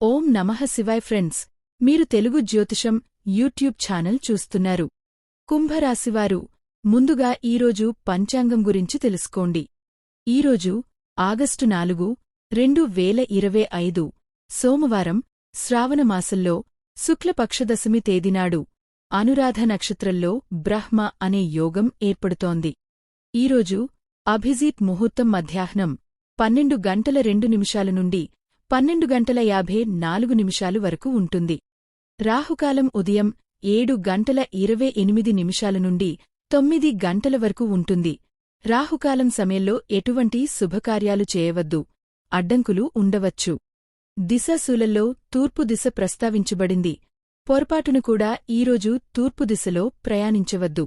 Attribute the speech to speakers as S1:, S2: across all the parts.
S1: ఓం నమః శివాయ్ ఫ్రెండ్స్. మీరు తెలుగు జ్యోతిషం యూట్యూబ్ ఛానల్ చూస్తున్నారు. కుంభరాశివారు ముందుగా ఈరోజు పంచాంగం గురించి తెలుసుకోండి. ఈరోజు ఆగస్టు నాలుగు రెండు వేల ఇరవై ఐదు సోమవారం శ్రావణమాసంలో శుక్లపక్షదశమి తేదీనాడు అనురాధ నక్షత్రంలో బ్రహ్మ అనే యోగం ఏర్పడుతోంది. ఈరోజు అభిజీత్ ముహూర్తం మధ్యాహ్నం పన్నెండు గంటల రెండు నిమిషాల నుండి పన్నెండు గంటల యాభై నాలుగు నిమిషాలు వరకు ఉంటుంది. రాహుకాలం ఉదయం ఏడు గంటల ఇరవై ఎనిమిది నిమిషాల నుండి తొమ్మిది గంటల వరకు ఉంటుంది. రాహుకాలం సమయంలో ఎటువంటి శుభకార్యాలు చేయవద్దు. అడ్డంకులు ఉండవచ్చు. దిశశూలల్లో తూర్పు దిశ ప్రస్తావించబడింది. పొరపాటును కూడా ఈరోజు తూర్పు దిశలో ప్రయాణించవద్దు.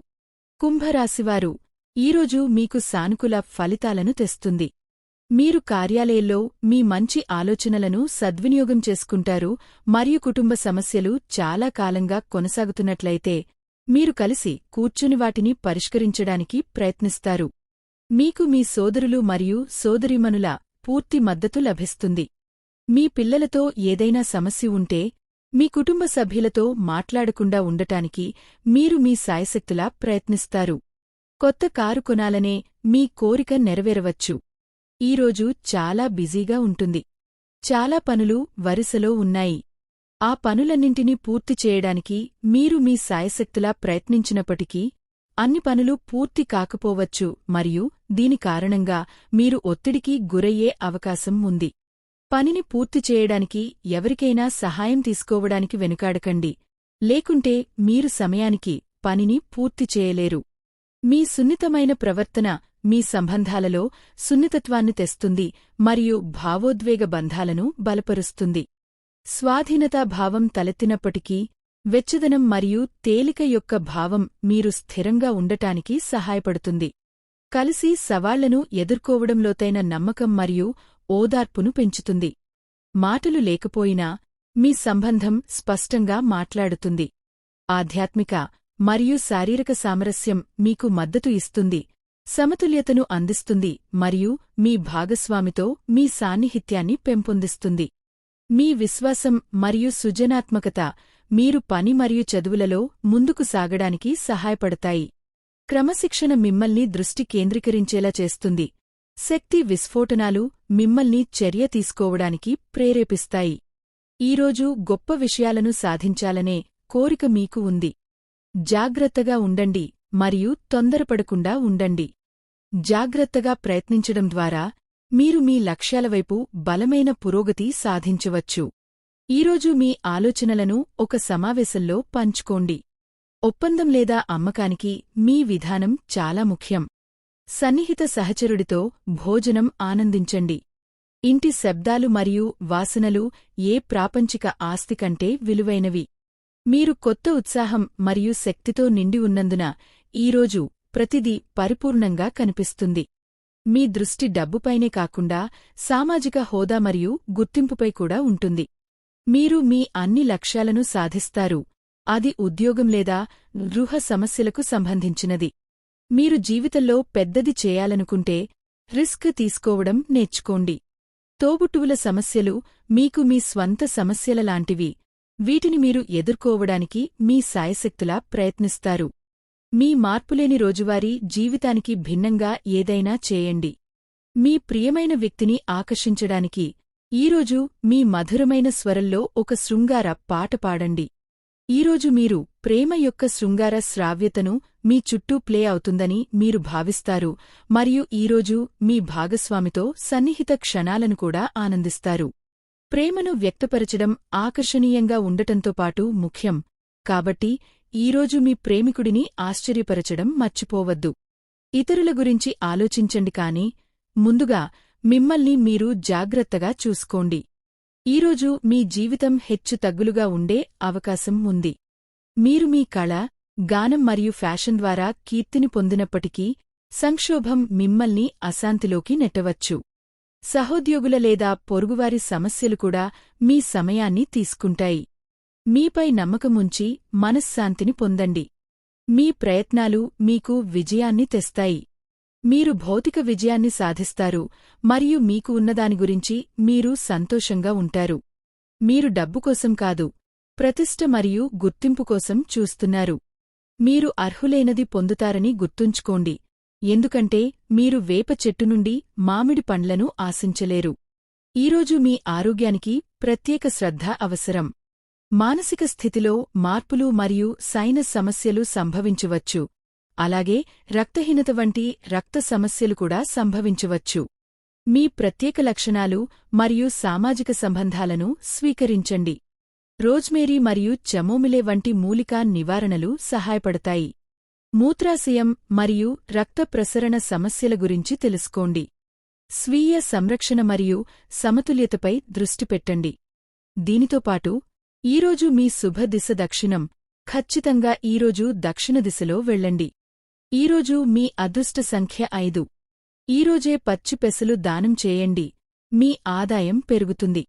S1: కుంభరాశివారు ఈరోజు మీకు సానుకూల ఫలితాలను తెస్తుంది. మీరు కార్యాలయంలో మీ మంచి ఆలోచనలను సద్వినియోగం చేసుకుంటారు మరియు కుటుంబ సమస్యలు చాలా కాలంగా కొనసాగుతున్నట్లయితే మీరు కలిసి కూర్చుని వాటిని పరిష్కరించడానికి ప్రయత్నిస్తారు. మీకు మీ సోదరులు మరియు సోదరీమణుల పూర్తి మద్దతు లభిస్తుంది. మీ పిల్లలతో ఏదైనా సమస్య ఉంటే మీ కుటుంబ సభ్యులతో మాట్లాడకుండా ఉండటానికి మీరు మీ సాయశక్తులా ప్రయత్నిస్తారు. కొత్త కారు కొనాలనే మీ కోరిక నెరవేరవచ్చు. ఈరోజు చాలా బిజీగా ఉంటుంది. చాలా పనులు వరుసలో ఉన్నాయి. ఆ పనులన్నింటినీ పూర్తి చేయడానికి మీరు మీ సాయశక్తులా ప్రయత్నించినప్పటికీ అన్ని పనులు పూర్తి కాకపోవచ్చు మరియు దీని కారణంగా మీరు ఒత్తిడికి గురయ్యే అవకాశం ఉంది. పనిని పూర్తి చేయడానికి ఎవరికైనా సహాయం తీసుకోవడానికి వెనుకాడకండి. లేకుంటే మీరు సమయానికి పనిని పూర్తి చేయలేరు. మీ సున్నితమైన ప్రవర్తన మీ సంబంధాలలో సున్నితత్వాన్ని తెస్తుంది మరియు భావోద్వేగ బంధాలను బలపరుస్తుంది. స్వాధీనతా భావం తలెత్తినప్పటికీ వెచ్చదనం మరియు తేలిక యొక్క భావం మీరు స్థిరంగా ఉండటానికి సహాయపడుతుంది. కలిసి సవాళ్ళను ఎదుర్కోవడంలోతైన నమ్మకం మరియు ఓదార్పును పెంచుతుంది. మాటలు లేకపోయినా మీ సంబంధం స్పష్టంగా మాట్లాడుతుంది. ఆధ్యాత్మిక మరియు శారీరక సామరస్యం మీకు మద్దతు ఇస్తుంది. సమతుల్యతను అందిస్తుంది మరియు మీ భాగస్వామితో మీ సాన్నిహిత్యాన్ని పెంపొందిస్తుంది. మీ విశ్వాసం మరియు సృజనాత్మకత మీరు పని మరియు చదువులలో ముందుకు సాగడానికి సహాయపడతాయి. క్రమశిక్షణ మిమ్మల్ని దృష్టి కేంద్రీకరించేలా చేస్తుంది. శక్తి విస్ఫోటనాలు మిమ్మల్ని చర్య తీసుకోవడానికి ప్రేరేపిస్తాయి. ఈరోజు గొప్ప విషయాలను సాధించాలనే కోరిక మీకు ఉంది. జాగ్రత్తగా ఉండండి మరియు తొందరపడకుండా ఉండండి. జాగ్రత్తగా ప్రయత్నించడం ద్వారా మీరు మీ లక్ష్యాల వైపు బలమైన పురోగతి సాధించవచ్చు. ఈరోజు మీ ఆలోచనలను ఒక సమావేశంలో పంచుకోండి. ఒప్పందం లేదా అమ్మకానికి మీ విధానం చాలా ముఖ్యం. సన్నిహిత సహచరుడితో భోజనం ఆనందించండి. ఇంటి శబ్దాలు మరియు వాసనలు ఏ ప్రాపంచిక ఆస్తి కంటే విలువైనవి. మీరు కొత్త ఉత్సాహం మరియు శక్తితో నిండి ఉన్నందున ఈరోజు ప్రతిదీ పరిపూర్ణంగా కనిపిస్తుంది. మీ దృష్టి డబ్బుపైనే కాకుండా సామాజిక హోదా మరియు గుర్తింపుపై కూడా ఉంటుంది. మీరు మీ అన్ని లక్ష్యాలను సాధిస్తారు. అది ఉద్యోగం లేదా గృహ సమస్యలకు సంబంధించినది. మీరు జీవితంలో పెద్దది చేయాలనుకుంటే రిస్క్ తీసుకోవడం నేర్చుకోండి. తోబుట్టువుల సమస్యలు మీకు మీ స్వంత సమస్యల లాంటివి. వీటిని మీరు ఎదుర్కోవడానికి మీ సాయశక్తులా ప్రయత్నిస్తారు. మీ మార్పులేని రోజువారీ జీవితానికి భిన్నంగా ఏదైనా చేయండి. మీ ప్రియమైన వ్యక్తిని ఆకర్షించడానికి ఈరోజు మీ మధురమైన స్వరంలో ఒక శృంగార పాట పాడండి. ఈరోజు మీరు ప్రేమ యొక్క శృంగార శ్రావ్యతను మీ చుట్టూ ప్లే అవుతుందని మీరు భావిస్తారు మరియు ఈరోజు మీ భాగస్వామితో సన్నిహిత క్షణాలను కూడా ఆనందిస్తారు. ప్రేమను వ్యక్తపరచడం ఆకర్షణీయంగా ఉండటంతో పాటు ముఖ్యం కాబట్టి ఈరోజు మీ ప్రేమికుడిని ఆశ్చర్యపరచడం మర్చిపోవద్దు. ఇతరుల గురించి ఆలోచించండి కాని ముందుగా మిమ్మల్ని మీరు జాగ్రత్తగా చూసుకోండి. ఈరోజు మీ జీవితం హెచ్చు తగ్గులుగా ఉండే అవకాశం ఉంది. మీరు మీ కళ గానం మరియు ఫ్యాషన్ ద్వారా కీర్తిని పొందినప్పటికీ సంక్షోభం మిమ్మల్ని అశాంతిలోకి నెట్టవచ్చు. సహోద్యోగుల లేదా పొరుగువారి సమస్యలు కూడా మీ సమయాన్ని తీసుకుంటాయి. మీపై నమ్మకముంచి మనశ్శాంతిని పొందండి. మీ ప్రయత్నాలు మీకు విజయాన్ని తెస్తాయి. మీరు భౌతిక విజయాన్ని సాధిస్తారు మరియు మీకు ఉన్నదాని గురించి మీరు సంతోషంగా ఉంటారు. మీరు డబ్బు కోసం కాదు ప్రతిష్ట మరియు గుర్తింపు కోసం చూస్తున్నారు. మీరు అర్హులైనది పొందుతారని గుర్తుంచుకోండి ఎందుకంటే మీరు వేప చెట్టు నుండి మామిడి పండ్లను ఆశించలేరు. ఈరోజు మీ ఆరోగ్యానికి ప్రత్యేక శ్రద్ధ అవసరం. మానసిక స్థితిలో మార్పులు మరియు సైనస్ సమస్యలు సంభవించవచ్చు. అలాగే రక్తహీనత వంటి రక్త సమస్యలు కూడా సంభవించవచ్చు. మీ ప్రత్యేక లక్షణాలు మరియు సామాజిక సంబంధాలను స్వీకరించండి. రోజ్మేరీ మరియు చమోమిలే వంటి మూలికా నివారణలు సహాయపడతాయి. మూత్రాశయం మరియు రక్త ప్రసరణ సమస్యల గురించి తెలుసుకోండి. స్వీయ సంరక్షణ మరియు సమతుల్యతపై దృష్టి పెట్టండి. దీనితో పాటు ఈరోజు మీ శుభ దిశ దక్షిణం. ఖచ్చితంగా ఈరోజు దక్షిణ దిశలో వెళ్ళండి. ఈరోజు మీ అదృష్ట సంఖ్య ఐదు. ఈరోజే పచ్చి పెసలు దానం చేయండి. మీ ఆదాయం పెరుగుతుంది.